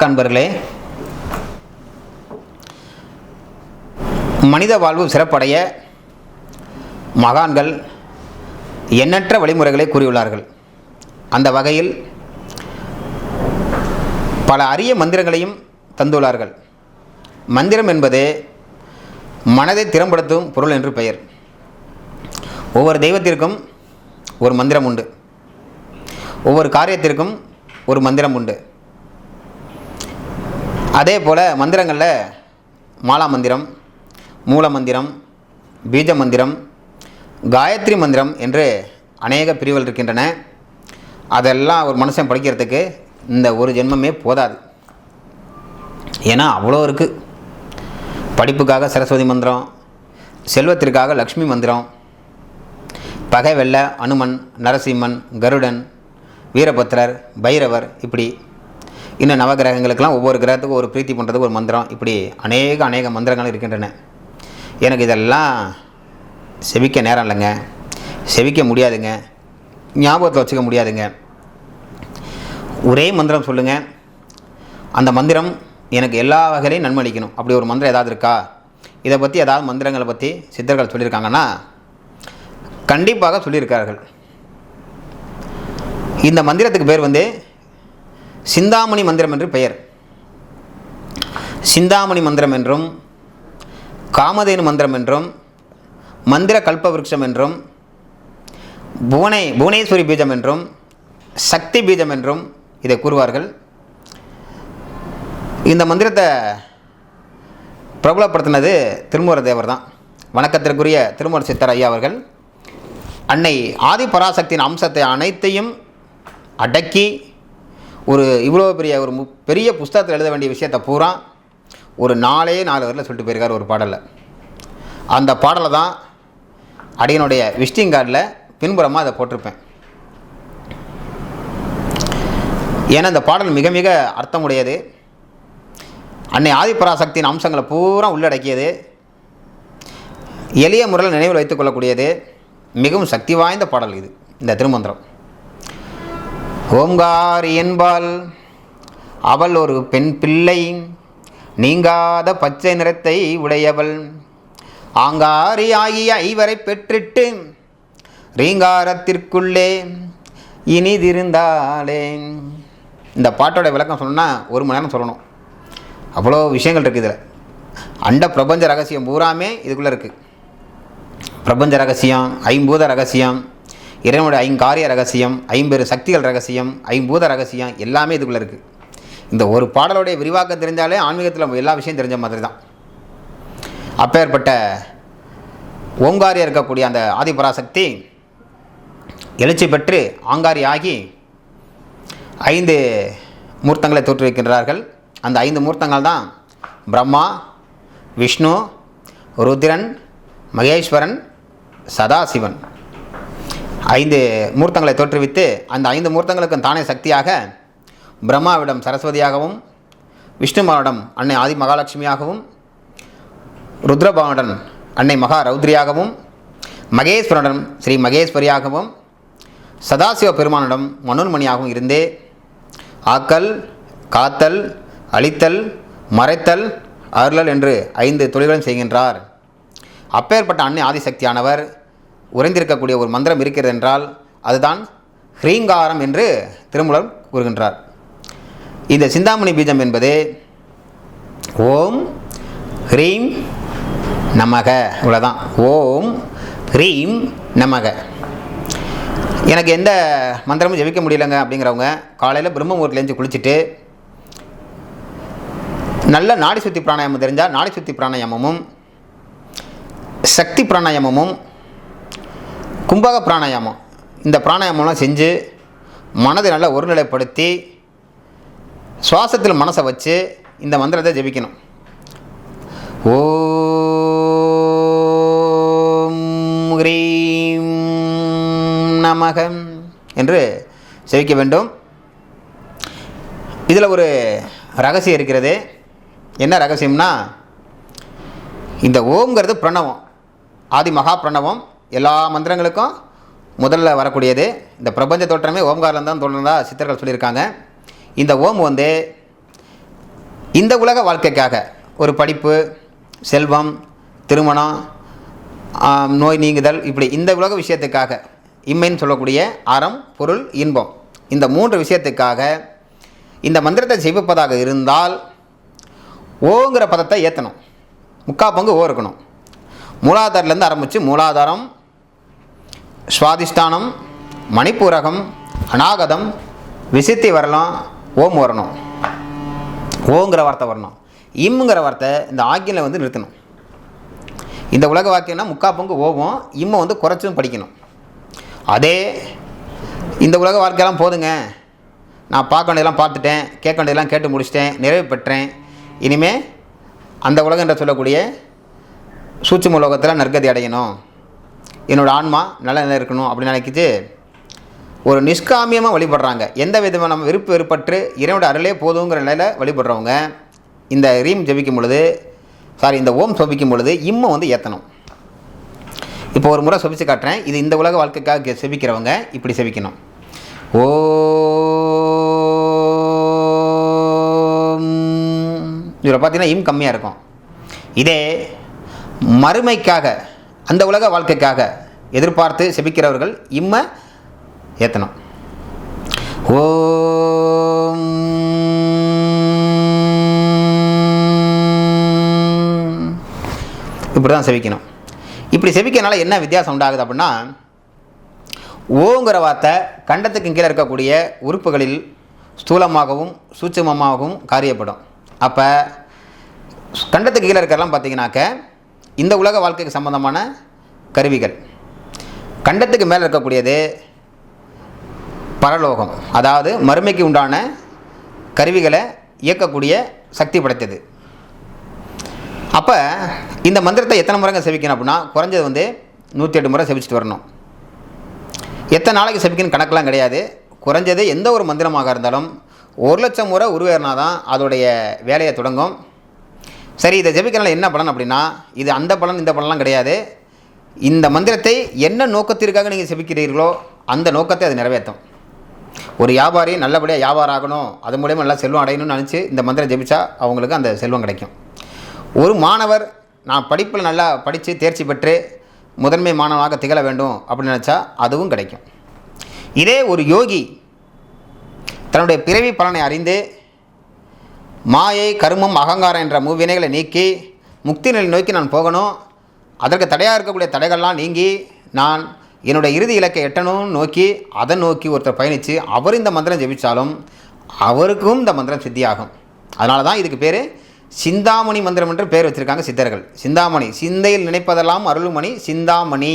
வணக்கம் நண்பர்களே. மனித வாழ்வு சிறப்படைய மகான்கள் எண்ணற்ற வழிமுறைகளை கூறியுள்ளார்கள். அந்த வகையில் பல அரிய மந்திரங்களையும் தந்துள்ளார்கள். மந்திரம் என்பது மனதை திறம்படுத்தும் பொருள் என்று பெயர். ஒவ்வொரு தெய்வத்திற்கும் ஒரு மந்திரம் உண்டு. ஒவ்வொரு காரியத்திற்கும் ஒரு மந்திரம் உண்டு. அதே போல் மந்திரங்களில் மாலா மந்திரம் மூல மந்திரம் பீஜ மந்திரம் காயத்ரி மந்திரம் என்று அநேக பிரிவுகள் இருக்கின்றன. அதெல்லாம் ஒரு மனுஷன் படிக்கிறதுக்கு இந்த ஒரு ஜென்மமே போதாது. ஏன்னா அவ்வளோ இருக்குது படிப்புக்காக சரஸ்வதி மந்திரம் செல்வத்திற்காக லக்ஷ்மி மந்திரம் பகை வெள்ள அனுமன் நரசிம்மன் கருடன் வீரபத்ரர் பைரவர் இப்படி இன்னும் நவகிரகங்களுக்கெல்லாம் ஒவ்வொரு கிரகத்துக்கும் ஒரு பிரீத்தி பண்ணுறதுக்கு ஒரு மந்திரம். இப்படி அநேக அநேக மந்திரங்கள் இருக்கின்றன. எனக்கு இதெல்லாம் செவிக்க நேரம் இல்லைங்க. செவிக்க முடியாதுங்க. ஞாபகத்தில் வச்சுக்க முடியாதுங்க. ஒரே மந்திரம் சொல்லுங்கள் அந்த மந்திரம் எனக்கு எல்லா வகையிலையும் நன்மை அளிக்கணும். அப்படி ஒரு மந்திரம் ஏதாவது இருக்கா? இதை பற்றி ஏதாவது மந்திரங்களை பற்றி சித்தர்கள் சொல்லியிருக்காங்கன்னா கண்டிப்பாக சொல்லியிருக்கார்கள் இந்த மந்திரத்துக்கு பேர் வந்து சிந்தாமணி மந்திரம் என்று பெயர். சிந்தாமணி மந்திரம் என்றும் காமதேனு மந்திரம் என்றும் மந்திர கல்ப விருட்சம் என்றும் புவனை புவனேஸ்வரி பீஜம் என்றும் சக்தி பீஜம் என்றும் இதை கூறுவார்கள். இந்த மந்திரத்தை பிரபலப்படுத்தினது திருமூர தேவர் தான் வணக்கத்திற்குரிய திருமூர சித்தர் ஐயா அவர்கள். அன்னை ஆதி பராசக்தியின் அம்சத்தை அனைத்தையும் அடக்கி ஒரு இவ்வளோ பெரிய ஒரு மு பெரிய புஸ்தகத்தில் எழுத வேண்டிய விஷயத்தை பூரா ஒரு நாலே நாலு வரையில் சொல்லிட்டு போயிருக்கார் ஒரு பாடலில். அந்த பாடலை தான் அடியனுடைய விசிட்டிங் கார்டில் பின்புறமாக அதை போட்டிருப்பேன். ஏன்னா இந்த பாடல் மிக மிக அர்த்தமுடையது. அன்னை ஆதிபராசக்தியின் அம்சங்களை பூரா உள்ளடக்கியது. எளிய முறையில் நினைவில் வைத்துக்கொள்ளக்கூடியது மிகவும் சக்தி வாய்ந்த பாடல் இது இந்த திருமந்திரம். ஓம்காரி என்பால் அவள் ஒரு பெண் பிள்ளை நீங்காத பச்சை நிறத்தை உடையவள். ஆங்காரி ஆகிய ஐவரை பெற்றிட்டு ரீங்காரத்திற்குள்ளே இனிதிருந்தாளே. இந்த பாட்டோட விளக்கம் சொன்னால் ஒரு மணி நேரம் சொல்லணும். அவ்வளோ விஷயங்கள் இருக்குது இதில். அண்ட பிரபஞ்ச ரகசியம் பூராமே இதுக்குள்ளே இருக்குது பிரபஞ்ச ரகசியம் ஐம்பூத ரகசியம் இறைவனுடைய ஐங்காரிய ரகசியம் ஐம்பெரு சக்திகள் ரகசியம் ஐம்பூத ரகசியம் எல்லாமே இதுக்குள்ளே இருக்குது இந்த ஒரு பாடலுடைய விரிவாக்கம் தெரிஞ்சாலே ஆன்மீகத்தில் எல்லா விஷயம் தெரிஞ்ச மாதிரி தான் அப்பேற்பட்ட ஓங்காரியாக இருக்கக்கூடிய அந்த ஆதிபராசக்தி எழுச்சி பெற்று ஆங்காரி ஆகி ஐந்து மூர்த்தங்களை தோற்றுவிக்கின்றார்கள். அந்த ஐந்து மூர்த்தங்கள் தான் பிரம்மா விஷ்ணு ருத்ரன் மகேஸ்வரன் சதாசிவன். ஐந்து மூர்த்தங்களை தோற்றுவித்து அந்த ஐந்து மூர்த்தங்களுக்கும் தானே சக்தியாக பிரம்மாவிடம் சரஸ்வதியாகவும் விஷ்ணுமாவிடம் அன்னை ஆதி மகாலட்சுமியாகவும் ருத்ரபவனுடன் அன்னை மகா ரௌத்ரியாகவும் மகேஸ்வரனுடன் ஸ்ரீ மகேஸ்வரியாகவும் சதாசிவ பெருமானிடம் மனோன்மணியாகவும் இருந்தே ஆக்கல் காத்தல் அழித்தல் மறைத்தல் அருளல் என்று ஐந்து தொழில்களும் செய்கின்றார். அப்பேற்பட்ட அன்னை ஆதிசக்தியானவர் உறைந்திருக்கக்கூடிய ஒரு மந்திரம் இருக்கிறது என்றால் அதுதான் ஹ்ரீங்காரம் என்று திருமூலர் கூறுகின்றார். இந்த சிந்தாமணி பீஜம் என்பது ஓம் ஹ்ரீம் நமக இவ்வளோதான் ஓம் ஹ்ரீம் நமக. எனக்கு எந்த மந்திரமும் ஜெபிக்க முடியலங்க அப்படிங்கிறவங்க காலையில் பிரம்ம குளிச்சுட்டு நல்ல நாடி சுத்தி பிராணாயாமம் தெரிஞ்சால் நாடி சுத்தி பிராணாயாமமும் சக்தி பிராணாயாமமும் கும்பக பிராணாயாமம். இந்த பிராணாயாமம்லாம் செஞ்சு மனதை நல்லா ஒருநிலைப்படுத்தி சுவாசத்தில் மனசை வச்சு இந்த மந்திரத்தை ஜெபிக்கணும். ஓம் ஹ்ரீம் நமகம் என்று ஜெபிக்க வேண்டும். இதில் ஒரு ரகசியம் இருக்கிறது. என்ன ரகசியம்னா இந்த ஓம்ங்கிறது பிரணவம். ஆதி மகா பிரணவம். எல்லா மந்திரங்களுக்கும் முதல்ல வரக்கூடியது இந்த பிரபஞ்ச தோற்றமே ஓம்காரில் தான் தோன்றதாக சித்தர்கள் சொல்லியிருக்காங்க. இந்த ஓம் வந்து இந்த உலக வாழ்க்கைக்காக ஒரு படிப்பு செல்வம் திருமணம் நோய் நீங்குதல் இப்படி இந்த உலக விஷயத்துக்காக இம்மைன்னு சொல்லக்கூடிய அறம் பொருள் இன்பம் இந்த மூன்று விஷயத்துக்காக இந்த மந்திரத்தை ஜெபிப்பதாக இருந்தால் ஓங்கிற பதத்தை ஏற்றணும் முக்கால் பங்கு ஓ இருக்கணும். மூலாதாரத்துலேருந்து ஆரம்பித்து மூலாதாரம் சுவாதிஷ்டானம் மணிப்பூரகம் அநாகதம் விசித்தி வரலாம் ஓம் வரணும். ஓங்கிற வார்த்தை வரணும். இம்முங்கிற வார்த்தை இந்த ஆக்கியில் வந்து நிறுத்தணும். இந்த உலக வாக்கியம்னா முக்கா பங்கு ஓவும் இம்மை வந்து குறைச்சும் படிக்கணும். அதே இந்த உலக வாழ்க்கையெல்லாம் போதுங்க. நான் பார்க்க வேண்டியதெல்லாம் பார்த்துட்டேன் கேட்க வேண்டியதெல்லாம் கேட்டு முடிச்சிட்டேன் நிறைவு பெற்றேன். இனிமேல் அந்த உலகம் என்று சொல்லக்கூடிய சூட்சும உலகத்தில் நற்கதி அடையணும். என்னோடய ஆன்மா நல்ல நிலை இருக்கணும் அப்படின்னு நினைக்கிட்டு ஒரு நிஷ்காமியமாக வழிபடுறாங்க. எந்த விதமான நம்ம விருப்பு வெறுப்பற்று இறைவனோட அருளே போதுங்கிற நிலையில் வழிபடுறவங்க இந்த ரீம் ஜெபிக்கும் பொழுது சாரி இந்த ஓம் சபிக்கும் பொழுது இம்மை வந்து ஏற்றணும் இப்போ ஒரு முறை சொபிச்சு காட்டுறேன். இது இந்த உலக வாழ்க்கைக்காக செபிக்கிறவங்க இப்படி செபிக்கணும். ஓ இதில் பார்த்தீங்கன்னா இம் கம்மியாக இருக்கும். இதே மறுமைக்காக அந்த உலக வாழ்க்கைக்காக எதிர்பார்த்து செபிக்கிறவர்கள் இம்மை ஏற்றணும் ஓம் இப்படி தான் செபிக்கணும். இப்படி செபிக்கிறனால என்ன வித்தியாசம் உண்டாகுது அப்படின்னா ஓங்கிற வார்த்தை கண்டத்துக்கு கீழே இருக்கக்கூடிய உறுப்புகளில் ஸ்தூலமாகவும் சூட்சமமாகவும் காரியப்படும். அப்போ கண்டத்துக்கு கீழே இருக்கிறலாம் பார்த்தீங்கன்னாக்க இந்த உலக வாழ்க்கைக்கு சம்பந்தமான கருவிகள். கண்டத்துக்கு மேலே இருக்கக்கூடியது பரலோகம். அதாவது மறுமைக்கு உண்டான கருவிகளை இயக்கக்கூடிய சக்தி படைத்தது. அப்போ இந்த மந்திரத்தை எத்தனை முறைங்க செவிக்கணும் அப்படின்னா குறைஞ்சது வந்து நூற்றி எட்டு முறை செவிச்சிட்டு வரணும். எத்தனை நாளைக்கு செவிக்கணும் கணக்கெலாம் கிடையாது. குறைஞ்சது எந்த ஒரு மந்திரமாக இருந்தாலும் ஒரு லட்சம் முறை உருவேறினா தான் அதோடைய வேலையை தொடங்கும். சரி இதை ஜெபிக்கிறனால என்ன பலன் அப்படின்னா இது அந்த பலன் இந்த பலன்லாம் கிடையாது. இந்த மந்திரத்தை என்ன நோக்கத்திற்காக நீங்கள் செபிக்கிறீர்களோ அந்த நோக்கத்தை அது நிறைவேற்றும். ஒரு வியாபாரி நல்லபடியாக வியாபாரம் ஆகணும் அது மூலயமா நல்லா செல்வம் அடையணும்னு நினச்சி இந்த மந்திரம் ஜெபிச்சா அவங்களுக்கு அந்த செல்வம் கிடைக்கும். ஒரு மாணவர் நான் படிப்பில் நல்லா படித்து தேர்ச்சி பெற்று முதன்மை மாணவனாக திகழ வேண்டும் அப்படின்னு நினச்சா அதுவும் கிடைக்கும். இதே ஒரு யோகி தன்னுடைய பிறவி பலனை அறிந்து மாயை கருமம் அகங்காரம் என்ற மூவினைகளை நீக்கி முக்தி நிலை நோக்கி நான் போகணும். அதற்கு தடையாக இருக்கக்கூடிய தடைகள்லாம் நீங்கி நான் என்னுடைய இறுதி இலக்கை எட்டணும்னு நோக்கி அதை நோக்கி ஒருத்தர் பயணித்து அவர் இந்த மந்திரம் ஜெபித்தாலும் அவருக்கும் இந்த மந்திரம் சித்தியாகும். அதனால தான் இதுக்கு பேர் சிந்தாமணி மந்திரம் என்று பேர் வச்சுருக்காங்க சித்தர்கள். சிந்தாமணி. சிந்தையில் நினைப்பதெல்லாம் அருள்மணி சிந்தாமணி.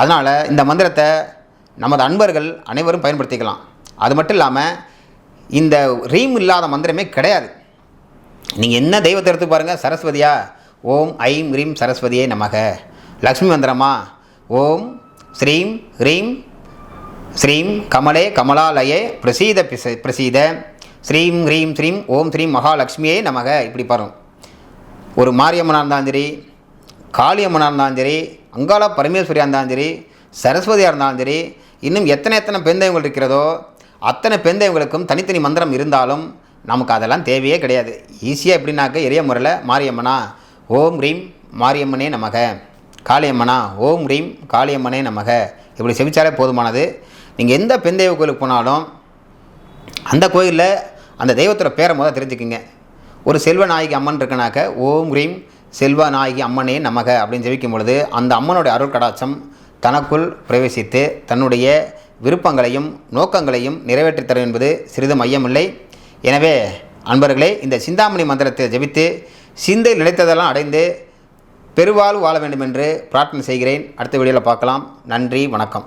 அதனால் இந்த மந்திரத்தை நமது அன்பர்கள் அனைவரும் பயன்படுத்திக்கலாம். அது மட்டும் இல்லாமல் இந்த ரீம் இல்லாத மந்திரமே கிடையாது. நீங்கள் என்ன தெய்வத்தை எடுத்து பாருங்கள் சரஸ்வதியா? ஓம் ஐம் ரீம் சரஸ்வதியே நமக. லக்ஷ்மி மந்திரமா? ஓம் ஸ்ரீம் ஹ்ரீம் ஸ்ரீம் கமலே கமலாலயே பிரசீத பிச பிரசீத. ஸ்ரீம் ஹ்ரீம் ஸ்ரீம் ஓம் ஸ்ரீம் மகாலட்சுமியே நமக. இப்படி பாருங்க. ஒரு மாரியம்மனாக இருந்தாலும் சரி காளியம்மனாக இருந்தாலும் சரி அங்காள பரமேஸ்வரியாக இருந்தாலும் சரி சரஸ்வதியாக இருந்தாலும் சரி இன்னும் எத்தனை எத்தனை பெண் தெய்வங்கள் இருக்கிறதோ அத்தனை பெண் தெய்வங்களுக்கும் தனித்தனி மந்திரம் இருந்தாலும் நமக்கு அதெல்லாம் தேவையே கிடையாது. ஈஸியாக எப்படின்னாக்க எரிய முறையில் மாரியம்மனா ஓம் ரீம் மாரியம்மனே நமக. காளியம்மனா ஓம் ரீம் காளியம்மனே நமக. இப்படி செவிச்சாலே போதுமானது. நீங்கள் எந்த பெண் தெய்வ கோயிலுக்கு போனாலும் அந்த கோயிலில் அந்த தெய்வத்தோட பேரை முதல் தெரிஞ்சுக்குங்க. ஒரு செல்வநாயகி அம்மன் இருக்குனாக்க ஓம் ரீம் செல்வநாயகி அம்மனே நமக அப்படின்னு ஜெபிக்கும் பொழுது அந்த அம்மனுடைய அருள் கடாட்சம் தனக்குள் பிரவேசித்து தன்னுடைய விருப்பங்களையும் நோக்கங்களையும் நிறைவேற்றித் தரும் என்பது சிறிதும் ஐயமில்லை எனவே அன்பர்களே இந்த சிந்தாமணி மந்திரத்தை ஜெபித்து சிந்தை நிலைத்ததெல்லாம் அடைந்து பெருவாழ்வு வாழ வேண்டும் என்று பிரார்த்தனை செய்கிறேன். அடுத்த வீடியோவில் பார்க்கலாம். நன்றி வணக்கம்.